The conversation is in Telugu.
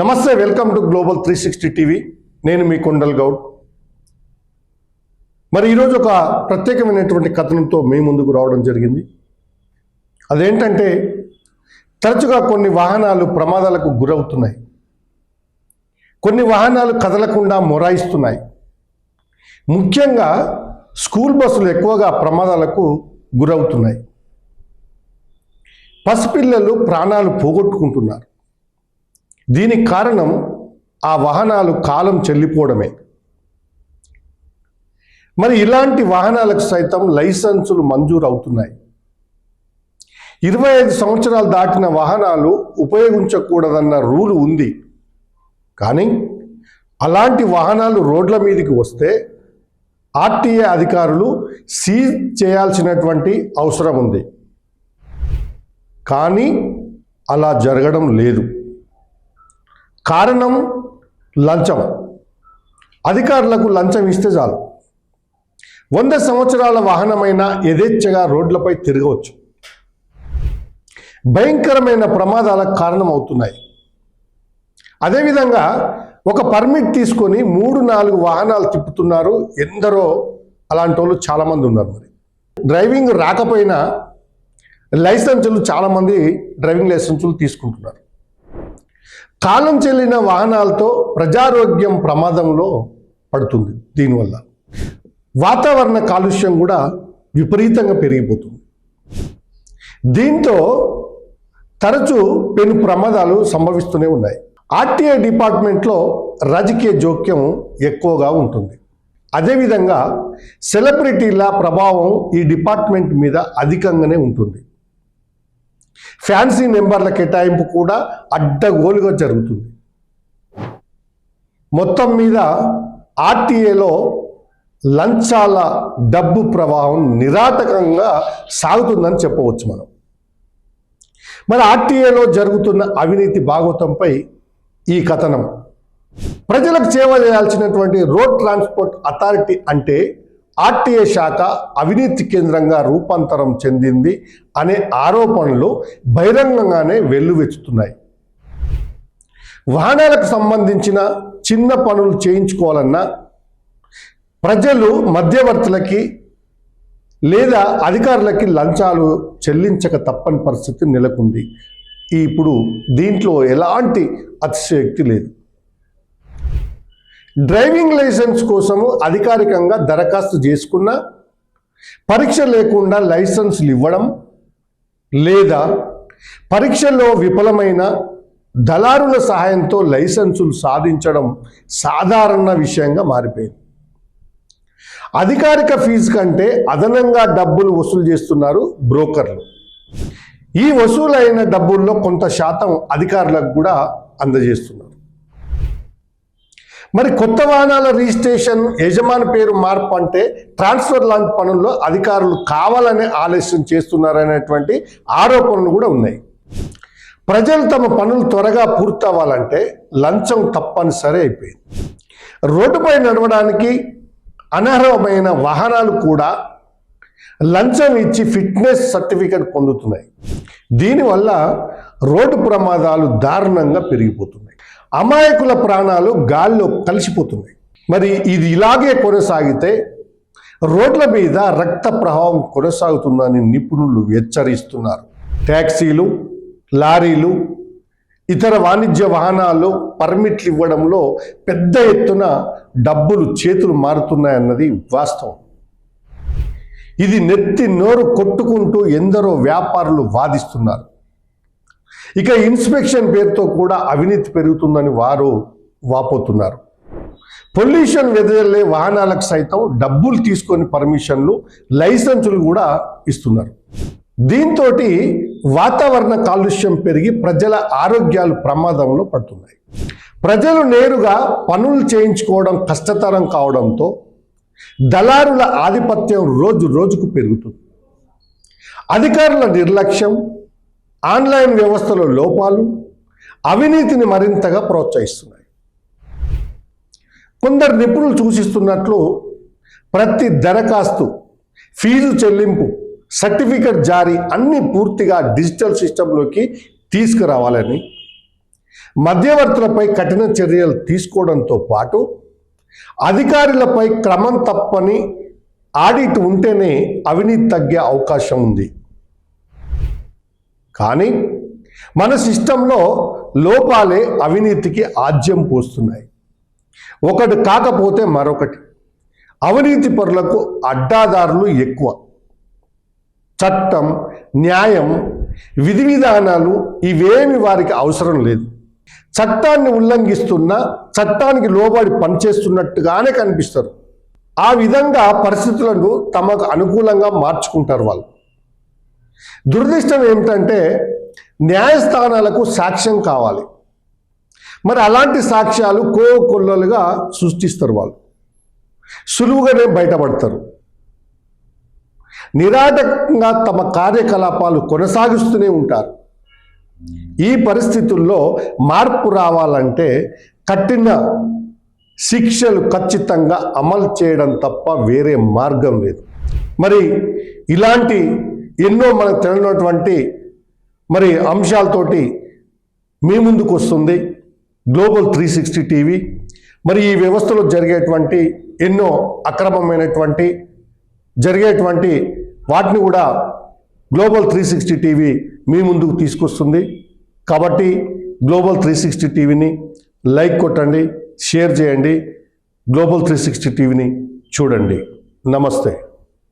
నమస్తే welcome to global three sixty TV. నేను మీ కొండల్ గౌడ్. మరి ఈరోజు ఒక ప్రత్యేకమైనటువంటి కథనంతో మీ ముందుకు రావడం జరిగింది. అదేంటంటే తరచుగా కొన్ని వాహనాలు ప్రమాదాలకు గురవుతున్నాయి. కొన్ని వాహనాలు కదలకుండా మొరాయిస్తున్నాయి. ముఖ్యంగా స్కూల్ బస్సులు ఎక్కువగా ప్రమాదాలకు గురవుతున్నాయి. పసిపిల్లలు ప్రాణాలు పోగొట్టుకుంటున్నారు. దీనికి కారణం ఆ వాహనాలు కాలం చెల్లిపోవడమే. మరి ఇలాంటి వాహనాలకు సైతం లైసెన్సులు మంజూరు అవుతున్నాయి ఇరవై ఐదు సంవత్సరాలు దాటిన వాహనాలు ఉపయోగించకూడదన్న రూలు ఉంది. కానీ అలాంటి వాహనాలు రోడ్ల మీదకి వస్తే ఆర్టీఏ అధికారులు సీజ్ చేయాల్సినటువంటి అవసరం ఉంది. కానీ అలా జరగడం లేదు. కారణం లంచం. అధికారులకు లంచం ఇస్తే చాలు. వంద సంవత్సరాల వాహనమైన యథేచ్ఛగా రోడ్లపై తిరగవచ్చు. భయంకరమైన ప్రమాదాలకు కారణమవుతున్నాయి. అదేవిధంగా ఒక పర్మిట్ తీసుకొని మూడు నాలుగు వాహనాలు తిప్పుతున్నారు. ఎందరో అలాంటి వాళ్ళు చాలామంది ఉన్నారు మరి. డ్రైవింగ్ రాకపోయినా లైసెన్సులు చాలామంది డ్రైవింగ్ లైసెన్సులు తీసుకుంటున్నారు. కాలం చెల్లిన వాహనాలతో ప్రజారోగ్యం ప్రమాదంలో పడుతుంది. దీనివల్ల వాతావరణ కాలుష్యం కూడా విపరీతంగా పెరిగిపోతుంది. దీంతో తరచూ పెను ప్రమాదాలు సంభవిస్తూనే ఉన్నాయి. ఆర్టీఐ డిపార్ట్మెంట్లో రాజకీయ జోక్యం ఎక్కువగా ఉంటుంది. అదేవిధంగా సెలబ్రిటీల ప్రభావం ఈ డిపార్ట్మెంట్ మీద అధికంగానే ఉంటుంది. ఫ్యాన్సీ నెంబర్ల కేటాయింపు కూడా అడ్డగోలుగా జరుగుతుంది. మొత్తం మీద ఆర్టీఏలో లంచాల డబ్బు ప్రవాహం నిరాటకంగా సాగుతుందని చెప్పవచ్చు మనం. మరి ఆర్టీఏలో జరుగుతున్న అవినీతి భాగవతంపై ఈ కథనం. ప్రజలకు సేవ చేయాల్సినటువంటి రోడ్ ట్రాన్స్పోర్ట్ అథారిటీ అంటే ఆర్టీఏ శాఖ అవినీతి కేంద్రంగా రూపాంతరం చెందింది అనే ఆరోపణలు బహిరంగంగానే వెల్లువెచ్చుతున్నాయి వాహనాలకు సంబంధించిన చిన్న పనులు చేయించుకోవాలన్నా ప్రజలు మధ్యవర్తులకి లేదా అధికారులకి లంచాలు చెల్లించక తప్పని పరిస్థితి నెలకొంది. ఇప్పుడు దీంట్లో ఎలాంటి అతిశయోక్తి లేదు. డ్రైవింగ్ లైసెన్స్ కోసము అధికారికంగా దరఖాస్తు చేసుకున్న పరీక్ష లేకుండా లైసెన్సులు ఇవ్వడం లేదా పరీక్షల్లో విఫలమైన దళారుల సహాయంతో లైసెన్సులు సాధించడం సాధారణ విషయంగా మారిపోయింది. అధికారిక ఫీజు కంటే అదనంగా డబ్బులు వసూలు చేస్తున్నారు బ్రోకర్లు. ఈ వసూలైన డబ్బుల్లో కొంత శాతం అధికారులకు కూడా అందజేస్తున్నారు. మరి కొత్త వాహనాల రిజిస్ట్రేషన్ యజమాని పేరు మార్పు అంటే ట్రాన్స్ఫర్ లాంటి పనుల్లో అధికారులు కావాలనే ఆలస్యం చేస్తున్నారనేటువంటి ఆరోపణలు కూడా ఉన్నాయి. ప్రజలు తమ పనులు త్వరగా పూర్తవ్వాలంటే లంచం తప్పనిసరి అయిపోయింది. రోడ్డుపై నడవడానికి అనర్హమైన వాహనాలు కూడా లంచం ఇచ్చి ఫిట్నెస్ సర్టిఫికెట్ పొందుతున్నాయి. దీనివల్ల రోడ్డు ప్రమాదాలు దారుణంగా పెరిగిపోతున్నాయి. అమాయకుల ప్రాణాలు గాల్లో కలిసిపోతున్నాయి. మరి ఇది ఇలాగే కొనసాగితే రోడ్ల మీద రక్త ప్రవాహం కొనసాగుతుందని నిపుణులు హెచ్చరిస్తున్నారు. ట్యాక్సీలు లారీలు ఇతర వాణిజ్య వాహనాలు పర్మిట్లు ఇవ్వడంలో పెద్ద ఎత్తున డబ్బులు చేతులు మారుతున్నాయన్నది వాస్తవం. ఇది నెత్తి నోరు కొట్టుకుంటూ ఎందరో వ్యాపారులు వాదిస్తున్నారు. ఇక ఇన్స్పెక్షన్ పేరుతో కూడా అవినీతి పెరుగుతుందని వారు వాపోతున్నారు. పొల్యూషన్ వెదజల్లే వాహనాలకు సైతం డబ్బులు తీసుకొని పర్మిషన్లు లైసెన్సులు కూడా ఇస్తున్నారు. దీంతో వాతావరణ కాలుష్యం పెరిగి ప్రజల ఆరోగ్యాలు ప్రమాదంలో పడుతున్నాయి. ప్రజలు నేరుగా పనులు చేయించుకోవడం కష్టతరం కావడంతో దళారుల ఆధిపత్యం రోజు రోజుకు పెరుగుతుంది. అధికారుల నిర్లక్ష్యం ఆన్లైన్ వ్యవస్థలో లోపాలు అవినీతిని మరింతగా ప్రోత్సహిస్తున్నాయి. కొందరు నిపుణులు సూచిస్తున్నట్లు ప్రతి దరఖాస్తు ఫీజు చెల్లింపు సర్టిఫికెట్ జారీ అన్ని పూర్తిగా డిజిటల్ సిస్టంలోకి తీసుకురావాలని మధ్యవర్తులపై కఠిన చర్యలు తీసుకోవడంతో పాటు అధికారులపై క్రమం తప్పని ఆడిట్ ఉంటేనే అవినీతి తగ్గే అవకాశం ఉంది. కానీ మన సిస్టంలో లోపాలే అవినీతికి ఆజ్యం పోస్తున్నాయి. ఒకటి కాకపోతే మరొకటి. అవినీతి పరులకు అడ్డాదారులు ఎక్కువ. చట్టం న్యాయం విధి విధానాలు ఇవేమి వారికి అవసరం లేదు. చట్టాన్ని ఉల్లంఘిస్తున్న చట్టానికి లోబడి పనిచేస్తున్నట్టుగానే కనిపిస్తారు. ఆ విధంగా పరిస్థితులను తమకు అనుకూలంగా మార్చుకుంటారు వాళ్ళు. దురదృష్టం ఏమిటంటే న్యాయస్థానాలకు సాక్ష్యం కావాలి. మరి అలాంటి సాక్ష్యాలు కో కొల్లలుగా సృష్టిస్తారు వాళ్ళు. సులువుగానే బయటపడతారు. నిరాటకంగా తమ కార్యకలాపాలు కొనసాగిస్తూనే ఉంటారు. ఈ పరిస్థితుల్లో మార్పు రావాలంటే కఠిన శిక్షలు ఖచ్చితంగా అమలు చేయడం తప్ప వేరే మార్గం లేదు. మరి ఇలాంటి ఎన్నో మనకు తెలియనటువంటి మరి అంశాలతోటి మీ ముందుకు వస్తుంది గ్లోబల్ త్రీ సిక్స్టీ టీవీ మరి ఈ వ్యవస్థలో జరిగేటువంటి ఎన్నో అక్రమమైనటువంటి జరిగేటువంటి వాటిని కూడా గ్లోబల్ త్రీ సిక్స్టీ టీవీ మీ ముందుకు తీసుకొస్తుంది. కాబట్టి గ్లోబల్ త్రీ సిక్స్టీ టీవీని లైక్ కొట్టండి షేర్ చేయండి గ్లోబల్ త్రీ సిక్స్టీ టీవీని చూడండి. నమస్తే.